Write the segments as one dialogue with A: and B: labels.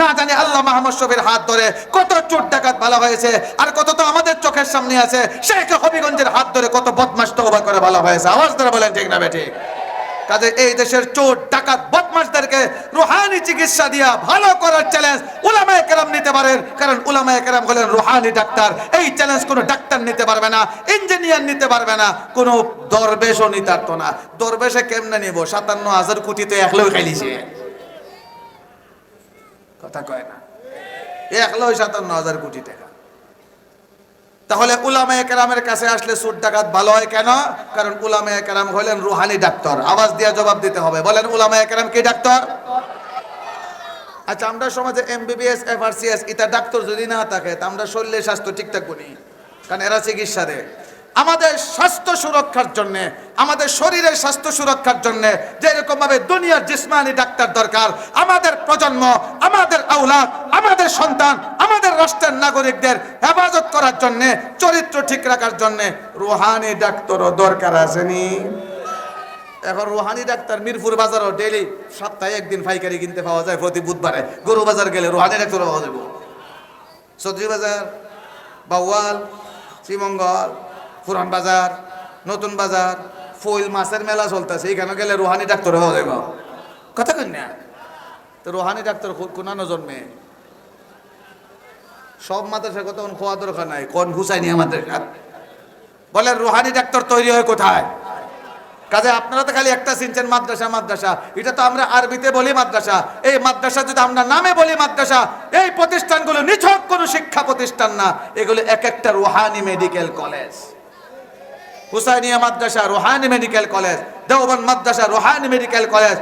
A: না জানি আল্লাহ মাহমদ শফির হাত ধরে কত চোর ডাকাত ভালো হয়েছে আর কত তো আমাদের চোখের সামনে আছে। শেখ হবিগঞ্জের হাত ধরে কত বদমাস করে ভালো হয়েছে। আওয়াজ ধরে বলেন, ঠিক না কাজে এই দেশের চোর ডাকাত বদমাসদেরকে রুহানি চিকিৎসা দিয়া ভালো করার চ্যালেঞ্জ কেরাম নিতে পারেন। কারণ উলামায়ে কেরাম হলেন রুহানি ডাক্তার। এই চ্যালেঞ্জ কোনো ডাক্তার নিতে পারবে না ইঞ্জিনিয়ার নিতে পারবে না, কোনো দরবেশও পারতো না। দরবেশে কেমনে নিব? সাতান্ন হাজার কোটিতে একলেও খাইলিছে কথা কয় না। এক লয় সাতান্ন হাজার কোটি টাকা। তাহলে উলামায়ে কেরামের কাছে আসলে সুদ ডাকাত ভালো হয় কেন? কারণ উলামায়ে কেরাম হলেন রুহানি ডাক্তার। আওয়াজ দিয়ে জবাব দিতে হবে। বলেন, উলামায়ে কেরাম কি ডাক্তার? আচ্ছা আমরা সমাজে এমবিবিএস, এফআরসিএস এটা ডাক্তার যদি না থাকে, তা আমরা শরীরের স্বাস্থ্য ঠিকঠাক বনি কারণ এরা চিকিৎসা দেয়। আমাদের স্বাস্থ্য সুরক্ষার জন্য, আমাদের শরীরের স্বাস্থ্য সুরক্ষার জন্য যেরকম ভাবে দুনিয়ার জিসমানি ডাক্তার দরকার, আমাদের প্রজন্ম, আমাদের আওলাদ, আমাদের সন্তান, আমাদের রাষ্ট্রের নাগরিকদের হেফাজত করার জন্য, চরিত্র ঠিক রাখার জন্য রুহানি ডাক্তারও দরকার আসেনি। এখন রোহানি ডাক্তার মিরপুর বাজারও ডেলি সপ্তাহে একদিন পাইকারি কিনতে পাওয়া যায় প্রতি বুধবারে। গরু বাজার গেলে রোহানি ডাক্তার পাওয়া যাবে। সবজি বাজার, বাউয়াল, শ্রীমঙ্গল পুরান বাজার, নতুন বাজার ফইল মাছের মেলা চলতেছে এখানে গেলে রোহানি ডাক্তার হওয়া যাবে কথা কই না? তো রোহানি ডাক্তার কোনানো জন্মে সব মাদ্রাসা কত খোয়া দরকার নাই, কোন ঘুষায়নি আমাদের? বলে রোহানি ডাক্তার তৈরি হয় কোথায়? কাজে আপনারা তো খালি একটা চিনছেন মাদ্রাসা মাদ্রাসা। এটা তো আমরা আরবিতে বলি মাদ্রাসা। এই মাদ্রাসা যদি আমরা নামে বলি মাদ্রাসা, এই প্রতিষ্ঠানগুলো নিছক কোনো শিক্ষা প্রতিষ্ঠান না। এগুলো এক একটা রুহানি মেডিকেল কলেজ। হুসাইনিয়া মাদ্রাসা, রোহানি মেডিকেল কলেজ দেওবান মাদ্রাসা, রোহানি মেডিকেল কলেজ,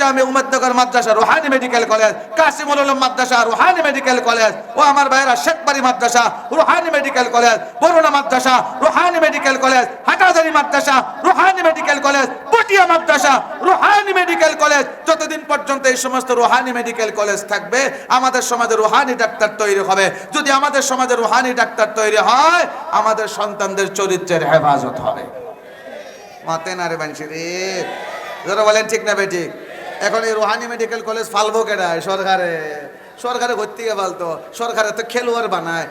A: জামে উমেদনগর মাদ্রাসা, রোহানি মেডিকেল কলেজ কাসিমুল উলুম মাদ্রাসা, রোহানি মেডিকেল কলেজ, ও আমার ভাইরা শেখবাড়ি মাদ্রাসা, রোহানি মেডিকেল কলেজ বরুণা মাদ্রাসা, রোহানি মেডিকেল কলেজ, হাটাজারি মাদ্রাসা, রোহানি মেডিকেল কলেজ পটিয়া মাদ্রাসা, রোহানি মেডিকেল কলেজ। যতদিন পর্যন্ত এই সমস্ত রোহানি মেডিকেল কলেজ থাকবে, আমাদের সমাজে রোহানি ডাক্তার তৈরি হবে। যদি আমাদের সমাজে রোহানি ডাক্তার তৈরি হয়, আমাদের সন্তানদের চরিত্রের হেফাজত হবে। মাতে না রে বানছি রে। যারা বলেন, ঠিক না বেঠিক এখন এই রোহানি মেডিকেল কলেজ ফালবো কেডায়, সরকারে? সরকারে ভর্তি গে ফালতো সরকারে তো খেলোয়াড় বানায়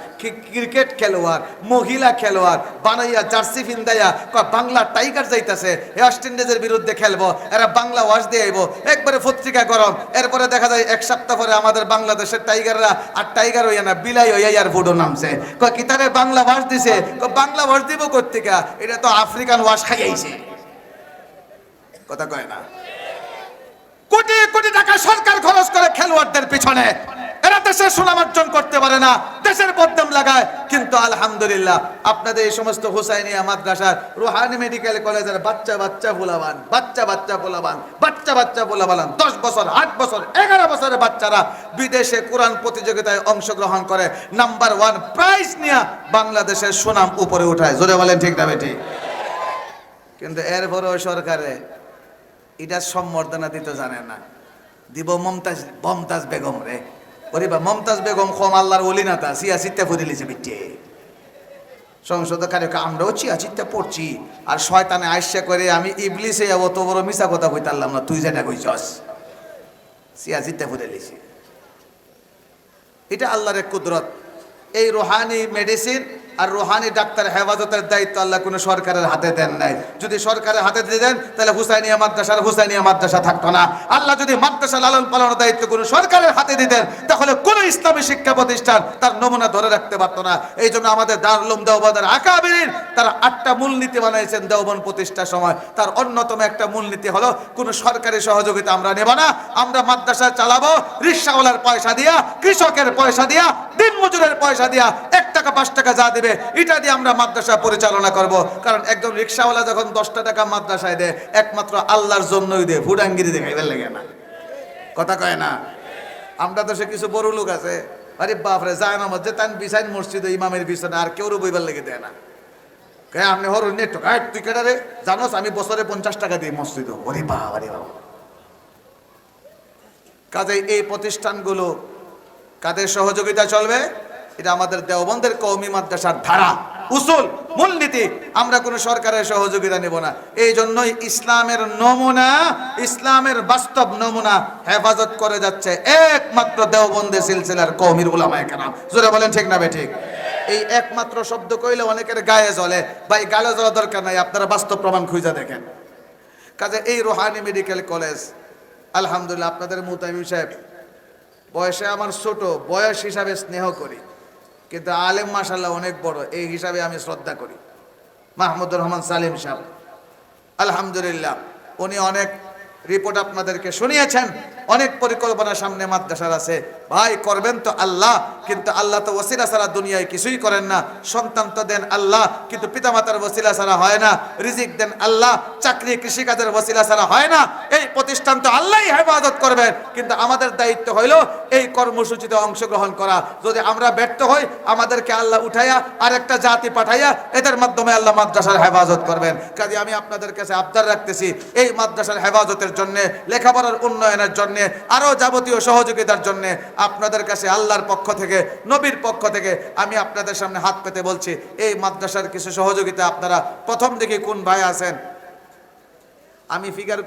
A: ক্রিকেট খেলোয়াড়, মহিলা খেলোয়াড়, বানাইয়া জার্সি ফিন্দাইয়া বাংলা টাইগার যাইতেছে ওয়েস্ট ইন্ডিজের বিরুদ্ধে খেলব, এরা বাংলা ওয়াশ দিয়ে আইবো, একবারে পত্রিকা গরম, এরপরে দেখা যায় এক সপ্তাহ পরে আমাদের বাংলাদেশের টাইগাররা আর টাইগার হইয়া না, বিলাই হইয়া আর ফুটো নামছে। কি তারে বাংলা ওয়াশ দিছে? বাংলা ওয়াশ দিব কর্তিকা এটা তো আফ্রিকান ওয়াশ খাইয়াইছে। কথা কয় না। কোটি কোটি টাকা সরকার খরচ করে খেলোয়াড়দের পিছনে। দেশের সুনাম অর্জন করতে পারে না, দেশের বদনাম লাগায়। কিন্তু আলহামদুলিল্লাহ, আপনাদের এই সমস্ত হুসাইনিয়া মাদ্রাসার রুহানি মেডিকেল কলেজের বাচ্চা বাচ্চা ফুলাবান বাচ্চা বাচ্চা ফুলাবান বাচ্চা বাচ্চা ফুলাবান দশ বছর, আট বছর, এগারো বছরের বাচ্চারা বিদেশে কোরআন প্রতিযোগিতায় অংশগ্রহণ করে, নাম্বার ওয়ান প্রাইজ নিয়ে বাংলাদেশের সুনাম উপরে উঠায়। জোরে বলেন ঠিক না বেটি কিন্তু এরপরেও সরকারে এটা সম্বর্ধনা দিতে জানে না। দিব মমতাজ মমতাজ বেগম রে। ওরে মমতাজ বেগম খম আল্লাহর ওলি না তা, সিয়া লিছে বিটে সংসদ কার্যকে আমরাও চিয়া চিত্তা পড়ছি, আর শয়তানে আইসা করে আমি ইবলিসে অত বড় মিশা কথা কইতারলাম না, তুই যেটা কইছস। সিয়া চিত্তে ফুরিলিছে এটা আল্লাহর এক কুদরত। এই রোহানি মেডিসিন আর রোহানি ডাক্তার হেফাজতের দায়িত্ব আল্লাহ কোনো সরকারের হাতে দেন নাই। যদি সরকারের হাতে দিয়ে দেন, তাহলে হুসাইনিয়া মাদ্রাসার হুসাইনিয়া মাদ্রাসা থাকতো না। আল্লাহ যদি মাদ্রাসা লালন পালনের দায়িত্ব কোনো সরকারের হাতে দিতেন তাহলে কোনো ইসলামী শিক্ষা প্রতিষ্ঠান তার নমুনা ধরে রাখতে পারতো না। এই জন্য আমাদের দারুলুম দেওবাদের আকাবিরিন, তারা আটটা মূলনীতি বানাইছেন দেওবন প্রতিষ্ঠার সময়। তার অন্যতম একটা মূলনীতি হলো, কোনো সরকারি সহযোগিতা আমরা নেব না। আমরা মাদ্রাসা চালাবো, রিক্সাওয়ালার পয়সা দিয়া, কৃষকের পয়সা দিয়া দিন মজুরের পয়সা দিয়া, এক টাকা, পাঁচ টাকা যা দেবে এটা দিয়ে আমরা মাদ্রাসা পরিচালনা করব। কারণ একজন রিক্সাওয়ালা যখন দশটা টাকা মাদ্রাসায় দেয়, একমাত্র আল্লাহর জন্যই দেয় ভুডাঙ্গিরি দেখাইবার লাগে না কথা কয় না? আমরা তো সে কিছু বড় লোক আছে। আরে বাপরে যায় না মধ্যে তান বিছাইন মসজিদ ইমামের পিছনে আর কেউ বইবার লেগে দেয় না? কে আপনি হর নেট তুই কেটা রে? জানোস আমি বছরে পঞ্চাশ টাকা দিই মসজিদ। ওরে বাবা রে বাবা কাজে এই প্রতিষ্ঠানগুলো কাদের সহযোগিতা চলবে? এটা আমাদের দেওবন্দের কৌমি মাদ্রাসার ধারা। উসুল, মূলনীতি। আমরা কোনো সরকারের সহযোগিতা নেব না। এই জন্যই ইসলামের নমুনা, ইসলামের বাস্তব নমুনা হেফাজত করে যাচ্ছে একমাত্র দেওবন্দে সিলসিলার কৌমির উলামায়ে কেরাম। জোরে বলেন ঠিক না বে ঠিক? এই একমাত্র শব্দ কইলে অনেকের গায়ে জ্বলে। ভাই, গালে জ্বলা দরকার নাই, আপনারা বাস্তব প্রমাণ খুঁজে দেখেন। কাজে এই রোহানি মেডিকেল কলেজ, আলহামদুলিল্লাহ আপনাদের মুতামিম সাহেব, বয়সে আমার ছোট, বয়স হিসাবে স্নেহ করি। কিন্তু আলেম মাসাল্লাহ অনেক বড়, এই হিসাবে আমি শ্রদ্ধা করি। মাহমুদুর রহমান সালিম সাহেব, আলহামদুলিল্লাহ, উনি অনেক রিপোর্ট আপনাদেরকে শুনিয়েছেন। অনেক পরিকল্পনা সামনে মাদ্রাসার আছে। ভাই, করবেন তো আল্লাহ, কিন্তু আল্লাহ তো ওসিলা ছাড়া দুনিয়ায় কিছুই করেন না। সন্তান তো দেন আল্লাহ, কিন্তু পিতামাতার ওসিলা ছাড়া হয় না। রিজিক দেন আল্লাহ, চাকরি, কৃষিকাজের ওসিলা ছাড়া হয় না। এই প্রতিষ্ঠান তো আল্লাহই হেফাজত করবেন। কিন্তু আমাদের দায়িত্ব হইল এই কর্মসূচিতে অংশগ্রহণ করা। যদি আমরা ব্যর্থ হই, আমাদেরকে আল্লাহ উঠাইয়া আরেকটা জাতি পাঠাইয়া এদের মাধ্যমে আল্লাহ মাদ্রাসার হেফাজত করবেন। কাজে আমি আপনাদের কাছে আবদার রাখতেছি, এই মাদ্রাসার হেফাজতের জন্য, লেখাপড়ার উন্নয়নের জন্য আরও যাবতীয় সহযোগিতার জন্যে আপনাদের কাছে, আল্লাহর পক্ষ থেকে, নবীর পক্ষ থেকে আমি আপনাদের সামনে হাত পেতে বলছি, এই মাদ্রাসার কিছু সহযোগিতা আপনারা প্রথম দিকে কোন ভাই আছেন? আমি ফিগার